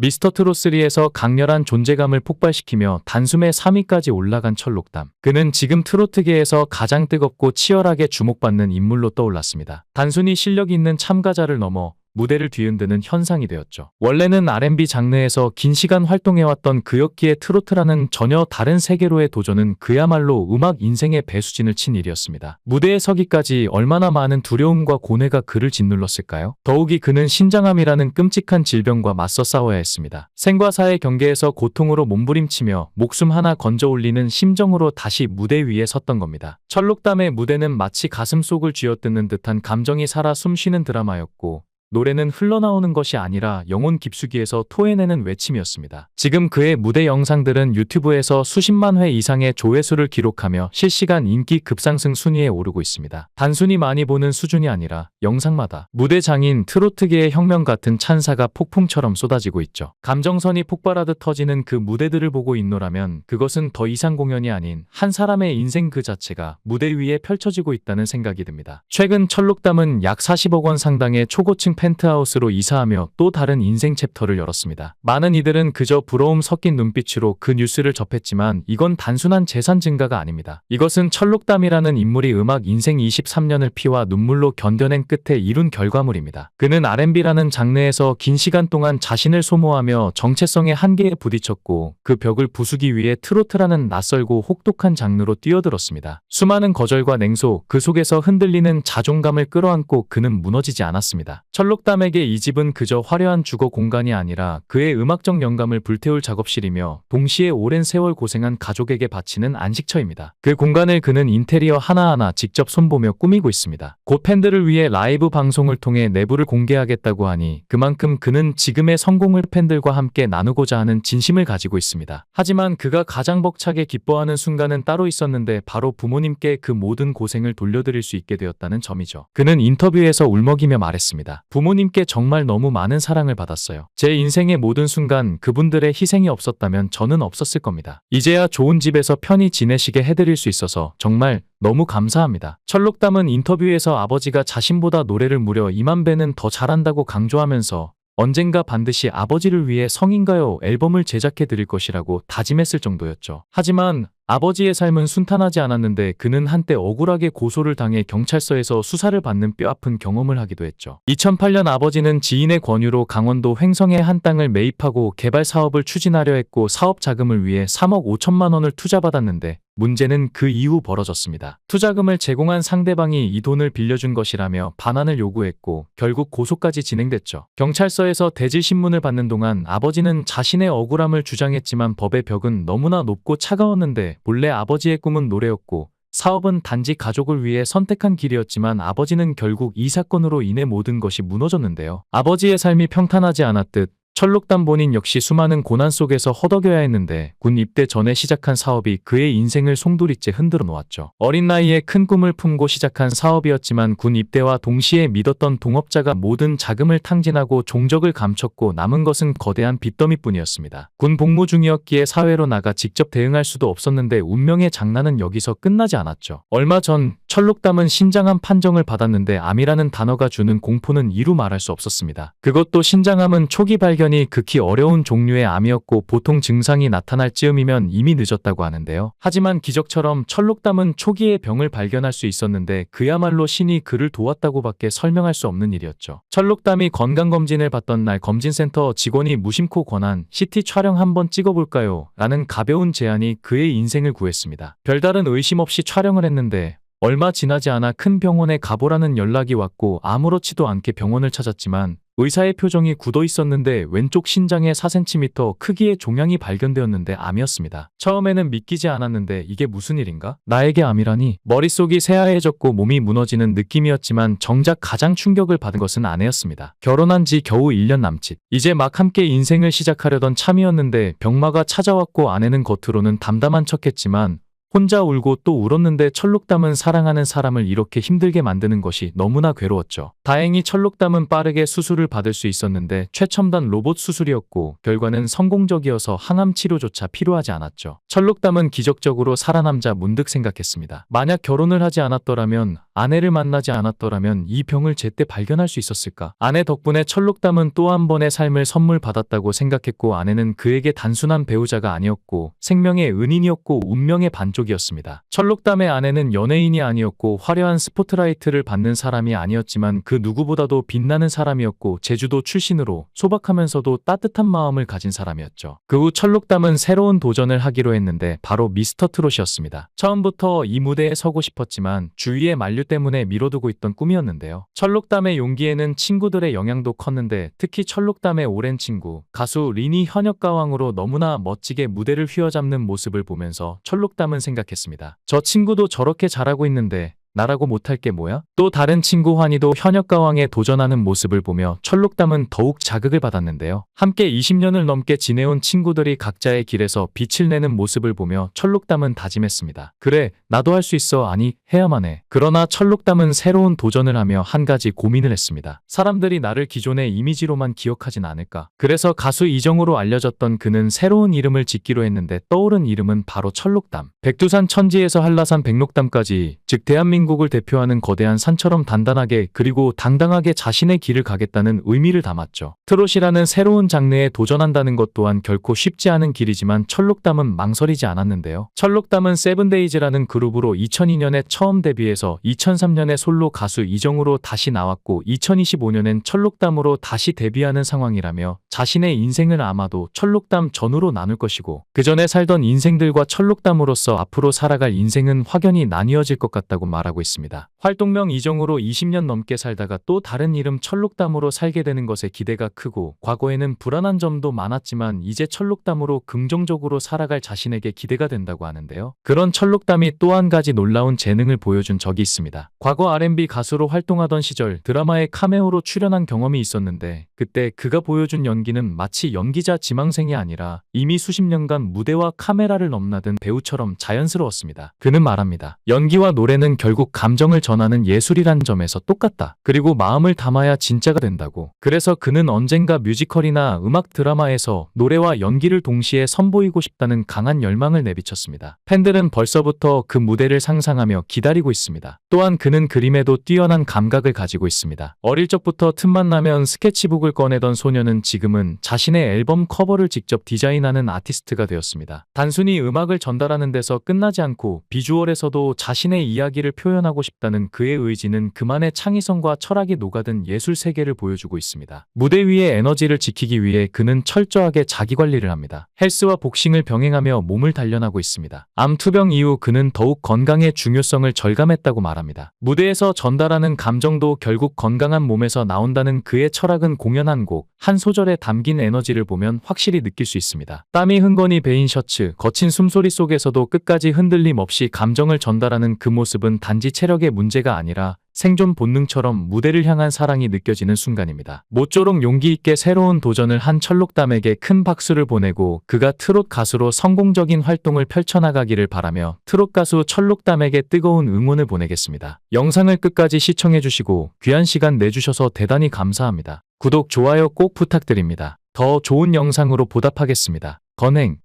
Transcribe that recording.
미스터 트롯3에서 강렬한 존재감을 폭발시키며 단숨에 3위까지 올라간 철록담. 그는 지금 트로트계에서 가장 뜨겁고 치열하게 주목받는 인물로 떠올랐습니다. 단순히 실력 있는 참가자를 넘어 무대를 뒤흔드는 현상이 되었죠. 원래는 R&B 장르에서 긴 시간 활동해왔던 그였기에 트로트라는 전혀 다른 세계로의 도전은 그야말로 음악 인생의 배수진을 친 일이었습니다. 무대에 서기까지 얼마나 많은 두려움과 고뇌가 그를 짓눌렀을까요? 더욱이 그는 신장암이라는 끔찍한 질병과 맞서 싸워야 했습니다. 생과 사의 경계에서 고통으로 몸부림치며 목숨 하나 건져 올리는 심정으로 다시 무대 위에 섰던 겁니다. 철록담의 무대는 마치 가슴 속을 쥐어뜯는 듯한 감정이 살아 숨쉬는 드라마였고 노래는 흘러나오는 것이 아니라 영혼 깊숙이에서 토해내는 외침이었습니다. 지금 그의 무대 영상들은 유튜브에서 수십만 회 이상의 조회수를 기록하며 실시간 인기 급상승 순위에 오르고 있습니다. 단순히 많이 보는 수준이 아니라 영상마다 무대 장인 트로트계의 혁명 같은 찬사가 폭풍처럼 쏟아지고 있죠. 감정선이 폭발하듯 터지는 그 무대들을 보고 있노라면 그것은 더 이상 공연이 아닌 한 사람의 인생 그 자체가 무대 위에 펼쳐지고 있다는 생각이 듭니다. 최근 철록담은 약 40억 원 상당의 초고층 펜트하우스로 이사하며 또 다른 인생 챕터를 열었습니다. 많은 이들은 그저 부러움 섞인 눈빛으로 그 뉴스를 접했지만 이건 단순한 재산 증가가 아닙니다. 이것은 철록담이라는 인물이 음악 인생 23년을 피와 눈물로 견뎌낸 끝에 이룬 결과물입니다. 그는 R&B라는 장르에서 긴 시간 동안 자신을 소모하며 정체성의 한계에 부딪혔고 그 벽을 부수기 위해 트로트라는 낯설고 혹독한 장르로 뛰어들었습니다. 수많은 거절과 냉소, 그 속에서 흔들리는 자존감을 끌어안고 그는 무너지지 않았습니다. 철 록담에게 이 집은 그저 화려한 주거 공간이 아니라 그의 음악적 영감을 불태울 작업실이며 동시에 오랜 세월 고생한 가족에게 바치는 안식처입니다. 그 공간을 그는 인테리어 하나하나 직접 손보며 꾸미고 있습니다. 곧 팬들을 위해 라이브 방송을 통해 내부를 공개하겠다고 하니 그만큼 그는 지금의 성공을 팬들과 함께 나누고자 하는 진심을 가지고 있습니다. 하지만 그가 가장 벅차게 기뻐하는 순간은 따로 있었는데 바로 부모님께 그 모든 고생을 돌려드릴 수 있게 되었다는 점이죠. 그는 인터뷰에서 울먹이며 말했습니다. 부모님께 정말 너무 많은 사랑을 받았어요. 제 인생의 모든 순간 그분들의 희생이 없었다면 저는 없었을 겁니다. 이제야 좋은 집에서 편히 지내시게 해드릴 수 있어서 정말 너무 감사합니다. 철록담은 인터뷰에서 아버지가 자신보다 노래를 무려 2만 배는 더 잘한다고 강조하면서 언젠가 반드시 아버지를 위해 성인가요 앨범을 제작해 드릴 것이라고 다짐했을 정도였죠. 하지만 아버지의 삶은 순탄하지 않았는데 그는 한때 억울하게 고소를 당해 경찰서에서 수사를 받는 뼈아픈 경험을 하기도 했죠. 2008년 아버지는 지인의 권유로 강원도 횡성의 한 땅을 매입하고 개발 사업을 추진하려 했고 사업 자금을 위해 3억 5천만 원을 투자받았는데 문제는 그 이후 벌어졌습니다. 투자금을 제공한 상대방이 이 돈을 빌려준 것이라며 반환을 요구했고 결국 고소까지 진행됐죠. 경찰서에서 대질 신문을 받는 동안 아버지는 자신의 억울함을 주장했지만 법의 벽은 너무나 높고 차가웠는데 본래 아버지의 꿈은 노래였고 사업은 단지 가족을 위해 선택한 길이었지만 아버지는 결국 이 사건으로 인해 모든 것이 무너졌는데요. 아버지의 삶이 평탄하지 않았듯 철록담 본인 역시 수많은 고난 속에서 허덕여야 했는데 군 입대 전에 시작한 사업이 그의 인생을 송두리째 흔들어 놓았죠. 어린 나이에 큰 꿈을 품고 시작한 사업이었지만 군 입대와 동시에 믿었던 동업자가 모든 자금을 탕진하고 종적을 감췄고 남은 것은 거대한 빚더미뿐이었습니다. 군 복무 중이었기에 사회로 나가 직접 대응할 수도 없었는데 운명의 장난은 여기서 끝나지 않았죠. 얼마 전 철록담은 신장암 판정을 받았는데 암이라는 단어가 주는 공포는 이루 말할 수 없었습니다. 그것도 신장암은 초기 발견 이 극히 어려운 종류의 암이었고 보통 증상이 나타날 즈음이면 이미 늦었다고 하는데요. 하지만 기적처럼 철록담은 초기에 병을 발견할 수 있었는데 그야말로 신이 그를 도왔다고 밖에 설명할 수 없는 일이었죠. 철록담이 건강검진을 받던 날 검진센터 직원이 무심코 권한 CT 촬영 한번 찍어볼까요? 라는 가벼운 제안이 그의 인생을 구했습니다. 별다른 의심 없이 촬영을 했는데 얼마 지나지 않아 큰 병원에 가보라는 연락이 왔고 아무렇지도 않게 병원을 찾았지만 의사의 표정이 굳어 있었는데 왼쪽 신장에 4cm 크기의 종양이 발견되었는데 암이었습니다. 처음에는 믿기지 않았는데 이게 무슨 일인가? 나에게 암이라니 머릿속이 새하얘졌고 몸이 무너지는 느낌이었지만 정작 가장 충격을 받은 것은 아내였습니다. 결혼한 지 겨우 1년 남짓. 이제 막 함께 인생을 시작하려던 참이었는데 병마가 찾아왔고 아내는 겉으로는 담담한 척했지만 혼자 울고 또 울었는데 철록담은 사랑하는 사람을 이렇게 힘들게 만드는 것이 너무나 괴로웠죠. 다행히 철록담은 빠르게 수술을 받을 수 있었는데 최첨단 로봇 수술이었고 결과는 성공적이어서 항암 치료조차 필요하지 않았죠. 철록담은 기적적으로 살아남자 문득 생각했습니다. 만약 결혼을 하지 않았더라면 아내를 만나지 않았더라면 이 병을 제때 발견할 수 있었을까? 아내 덕분에 철록담은 또 한 번의 삶을 선물 받았다고 생각했고 아내는 그에게 단순한 배우자가 아니었고 생명의 은인이었고 운명의 반쪽 이었습니다. 철록담의 아내는 연예인이 아니었고 화려한 스포트라이트를 받는 사람이 아니었지만 그 누구보다도 빛나는 사람이었고 제주도 출신으로 소박하면서도 따뜻한 마음을 가진 사람이었죠. 그 후 철록담은 새로운 도전을 하기로 했는데 바로 미스터 트롯이었습니다. 처음부터 이 무대에 서고 싶었지만 주위의 만류 때문에 미뤄두고 있던 꿈이었는데요. 철록담의 용기에는 친구들의 영향도 컸는데 특히 철록담의 오랜 친구 가수 리니 현역가왕으로 너무나 멋지게 무대를 휘어잡는 모습을 보면서 철록담은 생각했습니다. 저 친구도 저렇게 잘하고 있는데 나라고 못할 게 뭐야? 또 다른 친구 환희도 현역가왕에 도전하는 모습을 보며 철록담은 더욱 자극을 받았는데요. 함께 20년을 넘게 지내온 친구들이 각자의 길에서 빛을 내는 모습을 보며 철록담은 다짐했습니다. 그래, 나도 할 수 있어. 아니, 해야만 해. 그러나 철록담은 새로운 도전을 하며 한 가지 고민을 했습니다. 사람들이 나를 기존의 이미지로만 기억하진 않을까. 그래서 가수 이정우로 알려졌던 그는 새로운 이름을 짓기로 했는데 떠오른 이름은 바로 철록담. 백두산 천지에서 한라산 백록담까지, 즉 대한민국 을 대표하는 거대한 산처럼 단단하게 그리고 당당하게 자신의 길을 가겠다는 의미를 담았죠. 트롯이라는 새로운 장르에 도전한다는 것 또한 결코 쉽지 않은 길이지만 철록담은 망설이지 않았는데요. 철록담은 세븐데이즈라는 그룹으로 2002년에 처음 데뷔해서 2003년에 솔로 가수 이정우로 다시 나왔고 2025년엔 철록담으로 다시 데뷔하는 상황이라며 자신의 인생을 아마도 철록담 전후로 나눌 것이고 그 전에 살던 인생들과 철록담으로서 앞으로 살아갈 인생은 확연히 나뉘어질 것 같다고 말 하고 있습니다. 활동명 이정우로 20년 넘게 살다가 또 다른 이름 철록담으로 살게 되는 것에 기대가 크고 과거에는 불안한 점도 많았지만 이제 철록담으로 긍정적으로 살아갈 자신에게 기대가 된다고 하는데요. 그런 철록담이 또 한 가지 놀라운 재능을 보여준 적이 있습니다. 과거 R&B 가수로 활동하던 시절 드라마에 카메오로 출연한 경험이 있었는데 그때 그가 보여준 연기는 마치 연기자 지망생이 아니라 이미 수십 년간 무대와 카메라를 넘나든 배우처럼 자연스러웠습니다. 그는 말합니다. 연기와 노래는 결국 감정을 전하는 예술이란 점에서 똑같다. 그리고 마음을 담아야 진짜가 된다고. 그래서 그는 언젠가 뮤지컬이나 음악 드라마에서 노래와 연기를 동시에 선보이고 싶다는 강한 열망을 내비쳤습니다. 팬들은 벌써부터 그 무대를 상상하며 기다리고 있습니다. 또한 그는 그림에도 뛰어난 감각을 가지고 있습니다. 어릴 적부터 틈만 나면 스케치북을 꺼내던 소녀는 지금은 자신의 앨범 커버를 직접 디자인하는 아티스트가 되었습니다. 단순히 음악을 전달하는 데서 끝나지 않고 비주얼에서도 자신의 이야기를 표현하고 싶다는 그의 의지는 그만의 창의성과 철학이 녹아든 예술 세계를 보여주고 있습니다. 무대 위의 에너지를 지키기 위해 그는 철저하게 자기 관리를 합니다. 헬스와 복싱을 병행하며 몸을 단련하고 있습니다. 암 투병 이후 그는 더욱 건강의 중요성을 절감했다고 말합니다. 무대에서 전달하는 감정도 결국 건강한 몸에서 나온다는 그의 철학은 공연 한 곡, 한 소절에 담긴 에너지를 보면 확실히 느낄 수 있습니다. 땀이 흥건히 베인 셔츠, 거친 숨소리 속에서도 끝까지 흔들림 없이 감정을 전달하는 그 모습은 단지 체력의 문제가 아니라 생존 본능처럼 무대를 향한 사랑이 느껴지는 순간입니다. 모쪼록 용기 있게 새로운 도전을 한 철록담에게 큰 박수를 보내고 그가 트롯 가수로 성공적인 활동을 펼쳐나가기를 바라며 트롯 가수 철록담에게 뜨거운 응원을 보내겠습니다. 영상을 끝까지 시청해주시고 귀한 시간 내주셔서 대단히 감사합니다. 구독, 좋아요 꼭 부탁드립니다. 더 좋은 영상으로 보답하겠습니다. 건행